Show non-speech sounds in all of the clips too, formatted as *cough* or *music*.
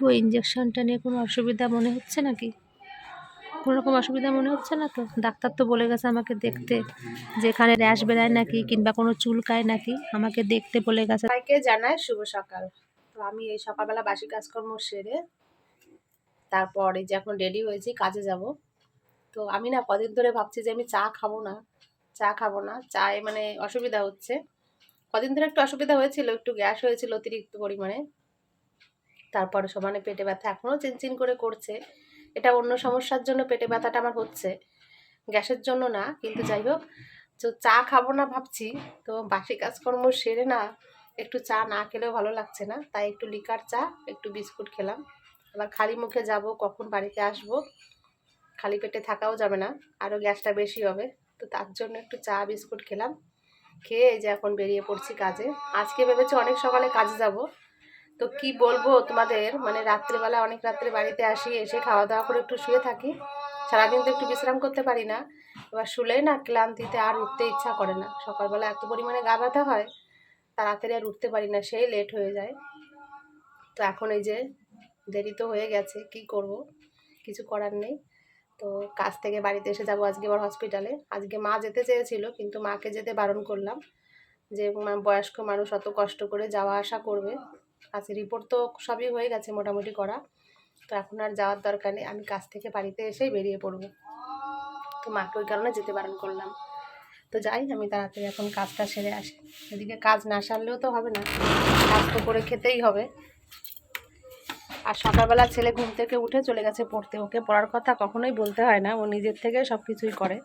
গো ইঞ্জেকশনটা নিয়ে কোনো অসুবিধা মনে হচ্ছে নাকি? কোনো রকম অসুবিধা মনে হচ্ছে না তো? ডাক্তার তো বলে গেছে আমাকে দেখতে, যে এখানে র্যাশ বেরায় নাকি কিংবা কোনো চুলকায় নাকি? আমাকে দেখতে বলে গেছে। সবাইকে জানায় শুভ সকাল। তো আমি এই সকালবেলা বাসি কাজকর্ম সেরে তারপর যে এখন রেডি হয়েছি, কাজে যাব। তো আমি না কদিন ধরে ভাবছি যে আমি চা খাব না, চা খাব না, চায়ে মানে অসুবিধা হচ্ছে। কদিন ধরে একটু অসুবিধা হয়েছিল, একটু গ্যাস হয়েছিল অতিরিক্ত পরিমাণে। তারপরে সমানে পেটে ব্যথা এখনও চিনচিন করে করছে। এটা অন্য সমস্যার জন্য পেটে ব্যথাটা আমার হচ্ছে। গ্যাসের জন্য না, কিন্তু যাই হোক, তো চা খাব না ভাবছি, তো বাসি কাজকর্ম সেরে না, একটু চা না খেলেও ভালো লাগছে না, তাই একটু লিকার চা, একটু বিস্কুট খেলাম। আবার খালি মুখে যাব, কখন বাড়িতে আসব, খালি পেটে থাকাও যাবে না আরও গ্যাসটা বেশি হবে, তো তার জন্য একটু চা, বিস্কুট খেলাম। খেয়ে যে এখন বেরিয়ে পড়ছি কাজে। আজকে ভেবেছি অনেক সকালে কাজে যাব তো কি বলব তোমাদের? মানে রাত্রেবেলা অনেক রাত্রে বাড়িতে আসি, এসে খাওয়া দাওয়া করে একটু শুয়ে থাকি। সারাদিন তো একটু বিশ্রাম করতে পারি না। এবার শুলেই না ক্লান্তিতে আর উঠতে ইচ্ছা করে না। সকালবেলা এত পরিমাণে গা ব্যথা হয়, তাড়াতাড়ি আর উঠতে পারি না, সেই লেট হয়ে যায়। তো এখন এই যে দেরি তো হয়ে গেছে, কি করব? কিছু করার নেই। তো কাজ থেকে বাড়িতে এসে যাব আজকে আবার হসপিটালে আজকে মা যেতে চেয়েছিল, কিন্তু মাকে যেতে বারণ করলাম। যে বয়স্ক মানুষ, অত কষ্ট করে যাওয়া আসা করবে। কাছে রিপোর্ট তো সবই হয়ে গেছে মোটামুটি করা। তো এখন আর যাওয়ার দরকার নেই। আমি কাজ থেকে বাড়িতে এসেই বেরিয়ে পড়ব। তো মাকে ওই কারণে যেতে বারণ করলাম। তো যাই, আমি তাড়াতাড়ি এখন কাজটা সেরে আসি। এদিকে কাজ না সারলেও তো হবে না। কাজ তো করে খেতেই হবে। আর সকালবেলা ছেলে ঘুম থেকে উঠে চলে গেছে পড়তে। ওকে পড়ার কথা কখনোই বলতে হয় না। ও নিজের থেকে সব কিছুই করে।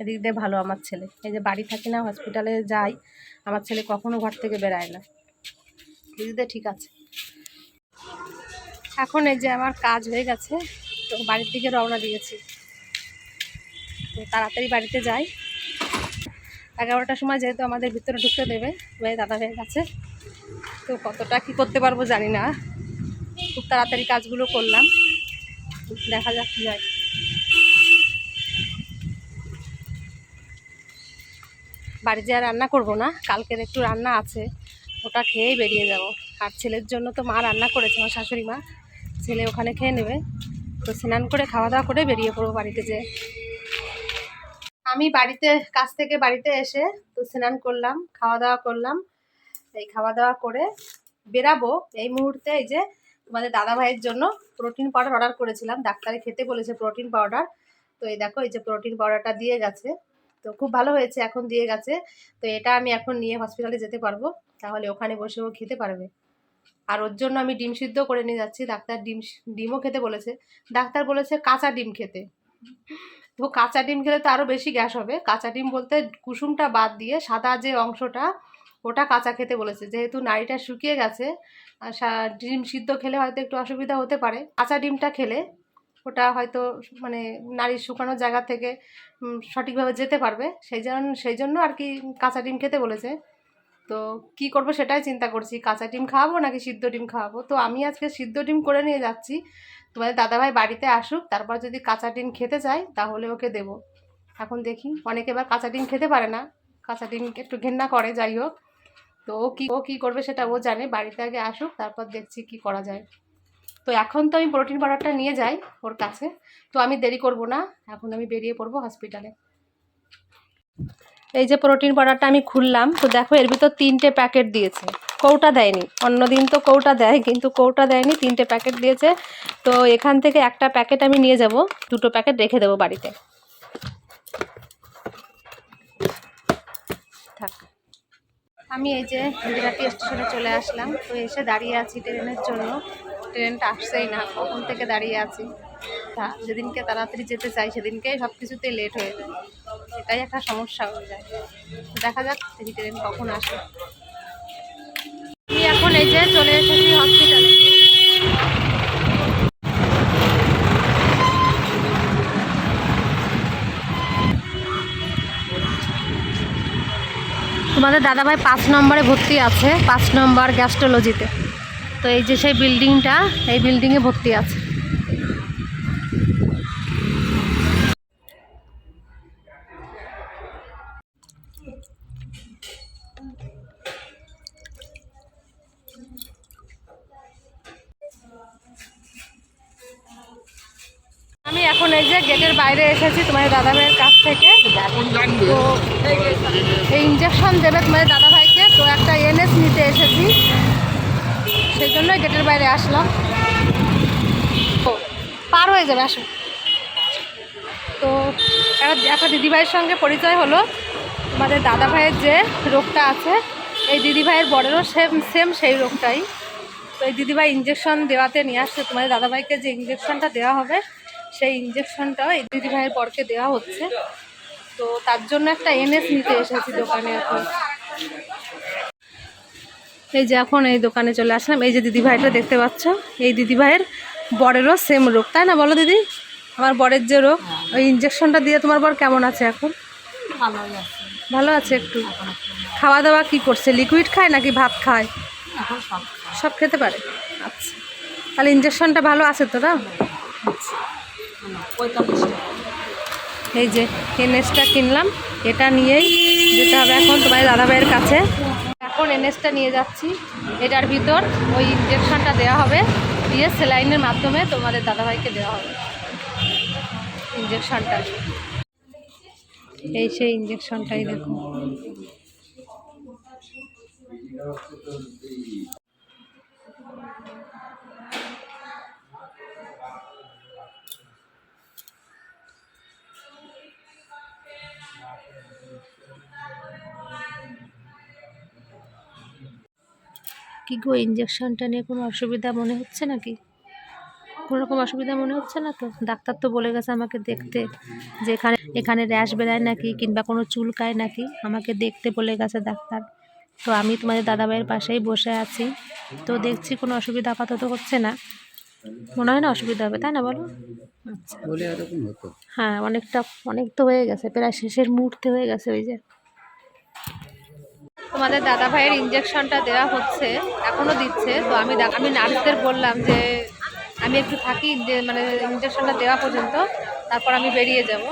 এদিক দিয়ে ভালো আমার ছেলে। এই যে বাড়ি থাকি না হসপিটালে যাই, আমার ছেলে কখনো ঘর থেকে বেরায় না। দিয়ে ঠিক আছে। এখন এই যে আমার কাজ হয়ে গেছে, তো বাড়ির দিকে রওনা দিয়েছি। তো তাড়াতাড়ি বাড়িতে যাই। এগারোটার সময় যেহেতু আমাদের ভিতরে ঢুকতে দেবে দাদা হয়ে গেছে। তো কতটা কি করতে পারব জানি না। খুব তাড়াতাড়ি কাজগুলো করলাম। দেখা যাক কী হয়। বাড়িতে আর রান্না করব না, কালকের একটু রান্না আছে। ওটা খেয়েই বেরিয়ে যাব। আর ছেলের জন্য তো মা রান্না করেছে, আমার শাশুড়ি মা। ছেলে ওখানে খেয়ে নেবে। তো স্নান করে খাওয়া দাওয়া করে বেরিয়ে পড়ব বাড়িতে যে আমি বাড়িতে কাছ থেকে বাড়িতে এসে তো স্নান করলাম, খাওয়া দাওয়া করলাম। এই খাওয়া দাওয়া করে বেরাবো। এই মুহূর্তে এই যে তোমাদের দাদা ভাইয়ের জন্য প্রোটিন পাউডার অর্ডার করেছিলাম। ডাক্তারে খেতে বলেছে প্রোটিন পাউডার। তো এই দেখো, এই যে প্রোটিন পাউডারটা দিয়ে গেছে। তো খুব ভালো হয়েছে, এখন দিয়ে গেছে। তো এটা আমি এখন নিয়ে হসপিটালে যেতে পারব। তাহলে ওখানে বসে ও খেতে পারবে। আর ওর জন্য আমি ডিম সিদ্ধ করে নিয়ে যাচ্ছি। ডাক্তার ডিম ডিমও খেতে বলেছে। ডাক্তার বলেছে কাঁচা ডিম খেতে। তো কাঁচা ডিম খেলে তো আরও বেশি গ্যাস হবে। কাঁচা ডিম বলতে কুসুমটা বাদ দিয়ে সাদা যে অংশটা, ওটা কাঁচা খেতে বলেছে। যেহেতু নাড়িটা শুকিয়ে গেছে ডিম সিদ্ধ খেলে হয়তো একটু অসুবিধা হতে পারে। কাঁচা ডিমটা খেলে ওটা হয়তো মানে নারীর শুকানোর জায়গা থেকে সঠিকভাবে যেতে পারবে। সেই জন্য সেই জন্য আর কি কাঁচা ডিম খেতে বলেছে। তো কি করব সেটাই চিন্তা করছি। কাঁচা ডিম খাওয়াবো নাকি সিদ্ধ ডিম খাওয়াবো? তো আমি আজকে সিদ্ধ ডিম করে নিয়ে যাচ্ছি। তোমাদের দাদাভাই বাড়িতে আসুক, তারপর যদি কাঁচা ডিম খেতে চাই তাহলে ওকে দেব। এখন দেখি, অনেকে এবার কাঁচা ডিম খেতে পারে না। কাঁচা ডিম একটু ঘেন্না করে, যাই হোক। তো ও কী ও কী করবে সেটা ও জানে। বাড়িতে আগে আসুক, তারপর দেখছি কি করা যায়। তো এখন তো আমি প্রোটিন পাউডারটা নিয়ে যাই ওর কাছে। তো আমি দেরি করব না, এখন আমি বেরিয়ে পড়ব হসপিটালে এই যে প্রোটিন পাউডারটা আমি খুললাম, তো দেখো এর ভিতর তিনটে প্যাকেট দিয়েছে। কৌটা দেয়নি, অন্যদিন তো কৌটা দেয়, কিন্তু কৌটা দেয়নি, তিনটে প্যাকেট দিয়েছে। তো এখান থেকে একটা প্যাকেট আমি নিয়ে যাব, দুটো প্যাকেট রেখে দেবো বাড়িতে। থাক। আমি এই যে গুজরাটি স্টেশনে চলে আসলাম, তো এসে দাঁড়িয়ে আছি ট্রেনের জন্য। ট্রেনটা আসছেই না, কখন থেকে দাঁড়িয়ে আছি? তা যেদিনকে তাড়াতাড়ি যেতে চাই সেদিনকে সব কিছুতেই লেট হয়ে যায় এটাই একটা সমস্যা হয়ে যায়। দেখা যাক ট্রেন কখন আসে। আমি এখন এই যে চলে এসেছি হসপিটালে তোমাদের দাদাভাই পাঁচ নম্বরে ভর্তি আছে, পাঁচ নম্বর গ্যাস্ট্রোলজিতে তো। এই যে সেই বিল্ডিংটা এই বিল্ডিংয়ে ভর্তি আছে। এখন এই যে গেটের বাইরে এসেছি তোমার দাদা ভাইয়ের কাছ থেকে। তো এই ইঞ্জেকশন দেবে তোমার দাদা ভাইকে তো একটা এনএস নিতে এসেছি। সেই জন্যই গেটের বাইরে আসলাম। পার হয়ে যাবে, আসো। তো একটা দিদিভাইয়ের সঙ্গে পরিচয় হলো। তোমাদের দাদা ভাইয়ের যে রোগটা আছে, এই দিদিভাইয়ের বড়েরও সেম সেম সেই রোগটাই। তো এই দিদিভাই ইঞ্জেকশন দেওয়াতে নিয়ে আসছে। তোমাদের দাদাভাইকে যে ইঞ্জেকশনটা দেওয়া হবে সেই ইঞ্জেকশনটা এই দিদিভাইয়ের বরকে দেওয়া হচ্ছে। তো তার জন্য একটা এনএস নিতে এসেছি দোকানে এখন। এই যে এখন এই দোকানে চলে আসলাম। এই যে দিদিভাইটা দেখতে পাচ্ছ এই দিদিভাইয়ের বরেরও সেম রোগ। তাই না বলো দিদি? আমার বরের যে রোগ ওই ইঞ্জেকশনটা দিয়ে তোমার বর কেমন আছে এখন? ভালো আছে। একটু? খাওয়া দাওয়া কি করছে? লিকুইড খায় নাকি ভাত খায়? সব খেতে পারে? আচ্ছা। তাহলে ইঞ্জেকশনটা ভালো আছে তো না? এই যে এনএসটা কিনলাম, এটা নিয়েই যেতে হবে এখন তোমার দাদাভাইয়ের কাছে। এখন এনএসটা নিয়ে যাচ্ছি, এটার ভিতর ওই ইঞ্জেকশনটা দেওয়া হবে, দিয়ে সেলাইনের মাধ্যমে তোমাদের দাদাভাইকে দেওয়া হবে, ইঞ্জেকশনটা। এই সেই ইঞ্জেকশনটাই দেখো। কি গো ইঞ্জেকশনটা নিয়ে কোনো অসুবিধা মনে হচ্ছে নাকি? কোনো রকম অসুবিধা মনে হচ্ছে না তো? ডাক্তার তো বলে গেছে আমাকে দেখতে যে এখানে এখানে র্যাশ বেরায় নাকি কিংবা কোনো চুলকায় নাকি? আমাকে দেখতে বলে গেছে ডাক্তার। তো আমি তোমাদের দাদাভাইয়ের পাশেই বসে আছি। তো দেখছি কোনো অসুবিধা আপাতত হচ্ছে না। মনে হয় না অসুবিধা হবে তাই না বলো? আচ্ছা। বলে হ্যাঁ অনেকটা অনেক তো হয়ে গেছে প্রায় শেষের মুহূর্তে হয়ে গেছে ওই যে। তোমাদের দাদা ভাইয়ের ইঞ্জেকশনটা দেওয়া হচ্ছে, এখনও দিচ্ছে। তো আমি আমি নার্সদের বললাম যে, আমি একটু থাকি মানে ইঞ্জেকশনটা দেওয়া পর্যন্ত, তারপর আমি বেরিয়ে যাব।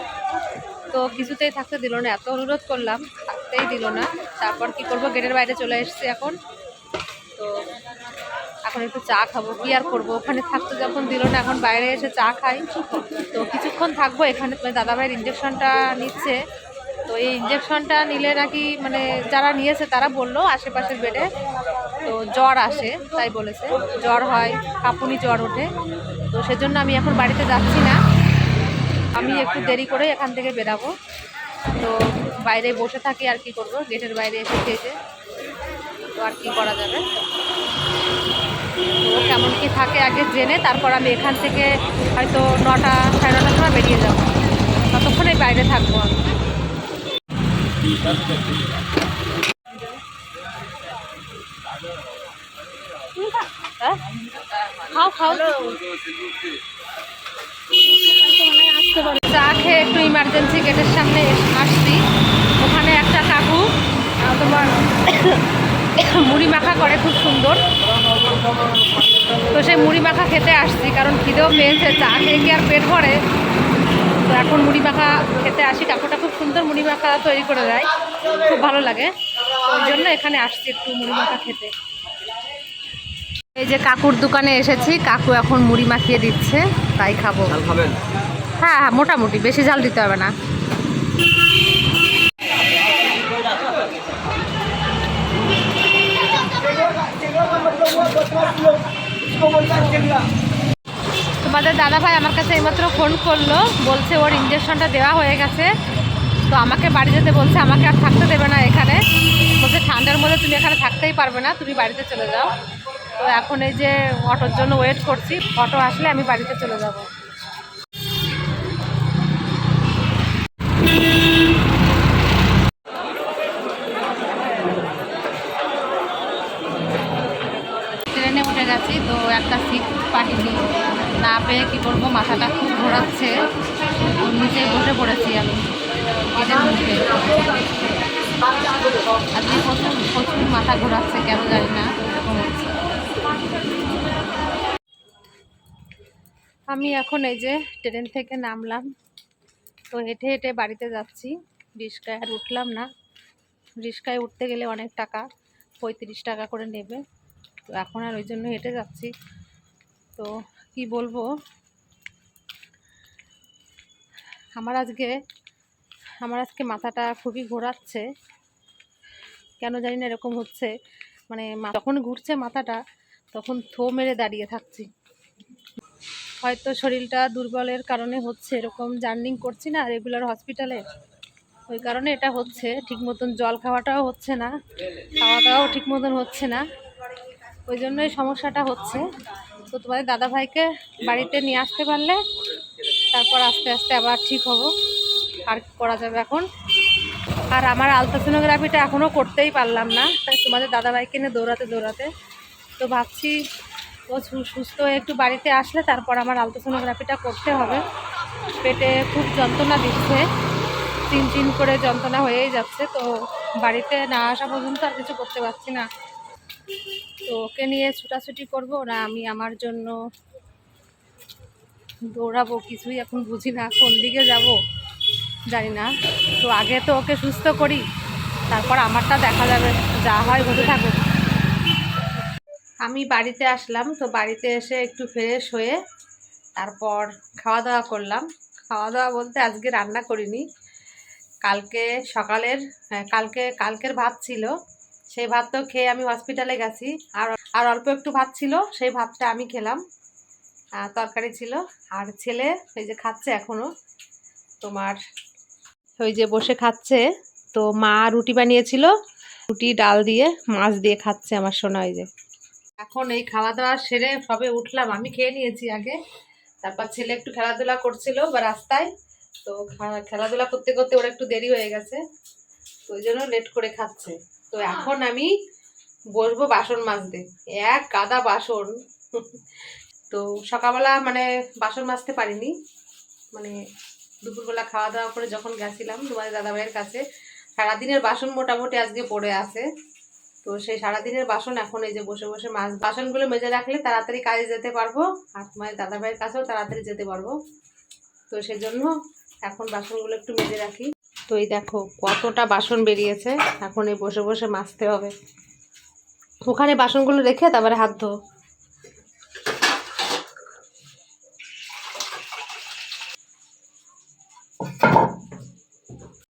তো কিছুতেই থাকতে দিল না, এত অনুরোধ করলাম, থাকতেই দিল না। তারপর কি করব, গেটের বাইরে চলে এসেছি এখন। তো এখন একটু চা খাব, কি আর করব? ওখানে থাকতে যখন দিল না, এখন বাইরে এসে চা খাই। তো কিছুক্ষণ থাকব এখানে দাদাভাইয়ের ইঞ্জেকশনটা নিচ্ছে। তো এই ইঞ্জেকশনটা নিলে নাকি মানে যারা নিয়েছে তারা বলল আশেপাশের বেডে তো জ্বর আসে, তাই বলেছে। জ্বর হয়, কাঁপুনি জ্বর ওঠে। তো সেজন্য আমি এখন বাড়িতে যাচ্ছি না। আমি একটু দেরি করে এখান থেকে বেরাবো। তো বাইরে বসে থাকি আর কি করব, গেটের বাইরে এসে খেয়েছে। তো আর কি করা যাবে? তো কেমন কি থাকে আগে জেনে তারপর আমি এখান থেকে হয়তো নটা, সাড়ে নটার সময় বেরিয়ে যাব। ততক্ষণে বাইরে থাকব আমি? চা খেয়ে একটু ইমার্জেন্সি গেটের সামনে আসছি। ওখানে একটা কাকু তোমার *coughs* মুড়ি মাখা করে খুব সুন্দর। তো সেই মুড়ি মাখা খেতে আসছি, কারণ খিদেও পেয়েছে। চা খেয়ে কি আর পেট ভরে? তো এখন মুড়ি মাখা খেতে আসি। কাকুটা খুব সুন্দর মুড়ি মাখা তৈরি করে দেয়। খুব ভালো লাগে। ওই জন্য এখানে আসছি একটু মুড়ি মাখা খেতে। এই যে কাকুর দোকানে এসেছি। কাকু এখন মুড়ি মাখিয়ে দিচ্ছে। তাই খাব। হ্যাঁ হ্যাঁ মোটামুটি। বেশি জাল দিতে হবে না। তোমাদের দাদা ভাই আমার কাছে এইমাত্র ফোন করল, বলছে ওর ইঞ্জেকশনটা দেওয়া হয়ে গেছে। তো আমাকে বাড়ি যেতে বলছে, আমাকে আর থাকতে দেবে না এখানে। বলছে, ঠান্ডার মধ্যে তুমি এখানে থাকতেই পারবে না, তুমি বাড়িতে চলে যাও। তো এখন এই যে অটোর জন্য ওয়েট করছি, অটো আসলে আমি বাড়িতে চলে যাব। উঠে গেছি, তো একটা সিট পাইনি না পেয়ে কী করব, মাথাটা খুব ঘোরাচ্ছে। নিচে বসে পড়েছি আমি। আজকে প্রচুর প্রচুর মাথা ঘোরাচ্ছে, কেন জানি না। আমি এখন এই যে ট্রেন থেকে নামলাম। তো হেঁটে হেঁটে বাড়িতে যাচ্ছি। রিস্কায় আর উঠলাম না। রিস্কায় উঠতে গেলে অনেক টাকা, পঁয়ত্রিশ টাকা করে নেবে। তো এখন আর ওই জন্য হেঁটে যাচ্ছি। তো কি বলব? আমার আজকে আমার আজকে মাথাটা খুবই ঘোরাচ্ছে। কেন জানি না এরকম হচ্ছে। মানে যখন ঘুরছে মাথাটা, তখন থো মেরে দাঁড়িয়ে থাকছি। হয়তো শরীরটা দুর্বলের কারণে হচ্ছে, এরকম জার্নিং করছি না রেগুলার হসপিটালে। ওই কারণে এটা হচ্ছে ঠিক মতন জল খাওয়াটাও হচ্ছে না, খাওয়া দাওয়াও ঠিক মতন হচ্ছে না। ওই জন্যই সমস্যাটা হচ্ছে। তো তোমাদের দাদাভাইকে বাড়িতে নিয়ে আসতে পারলে তারপর আস্তে আস্তে আবার ঠিক হব। আর করা যাবে এখন। আর আমার আলট্রাসোনোগ্রাফিটা এখনও করতেই পারলাম না। তাই তোমাদের দাদাভাইকে নিয়ে দৌড়াতে দৌড়াতে। তো ভাবছি ও সুস্থ হয়ে একটু বাড়িতে আসলে তারপর আমার আলট্রাসোনোগ্রাফিটা করতে হবে। পেটে খুব যন্ত্রণা দিচ্ছে। চিন চিন করে যন্ত্রণা হয়েই যাচ্ছে। তো বাড়িতে না আসা পর্যন্ত আর কিছু করতে পারছি না। তো ওকে নিয়ে ছুটাছুটি করব। না আমি আমার জন্য দৌড়াবো কিছুই এখন বুঝি না কোন দিকে যাব জানি না। তো আগে তো ওকে সুস্থ করি তারপর আমারটা দেখা যাবে যা হয় হতে থাকুক। আমি বাড়িতে আসলাম তো বাড়িতে এসে একটু ফ্রেশ হয়ে তারপর খাওয়া দাওয়া করলাম। খাওয়া দাওয়া বলতে আজকে রান্না করিনি কালকে সকালের হ্যাঁ, কালকে কালকের ভাত ছিল। সেই ভাত তো খেয়ে আমি হসপিটালে গেছি। আর আর অল্প একটু ভাত ছিল, সেই ভাতটা আমি খেলাম। তরকারি ছিল। আর ছেলে ওই যে খাচ্ছে এখনও। তোমার ওই যে বসে খাচ্ছে। তো মা রুটি বানিয়েছিল, রুটি, ডাল দিয়ে মাছ দিয়ে খাচ্ছে আমার সোনা ওই যে। এখন এই খাওয়া দাওয়া সেরে সবে উঠলাম। আমি খেয়ে নিয়েছি আগে। তারপর ছেলে একটু খেলাধুলা করছিল বা রাস্তায়। তো খেলাধুলা করতে করতে ওর একটু দেরি হয়ে গেছে। তো ওই জন্য লেট করে খাচ্ছে। তো এখন আমি বসবো বাসন মাজতে। এক গাদা বাসন। তো সকালবেলা মানে বাসন মাজতে পারিনি। মানে দুপুরবেলা খাওয়া দাওয়া করে যখন গেছিলাম তোমাদের দাদাভাইয়ের কাছে, সারাদিনের বাসন মোটামুটি আজকে পড়ে আছে। তো সেই সারাদিনের বাসন এখন এই যে বসে বসে মাছ, বাসনগুলো মেজে রাখলে তাড়াতাড়ি কাজে যেতে পারব আর তোমার দাদাভাইয়ের কাছেও তাড়াতাড়ি যেতে পারব। তো সেই জন্য এখন বাসনগুলো একটু মেজে রাখি। তো এই দেখো কতটা বাসন বেরিয়েছে। এখন এই বসে বসে মাজতে হবে। ওখানে বাসনগুলো রেখে তারপরে হাত ধো।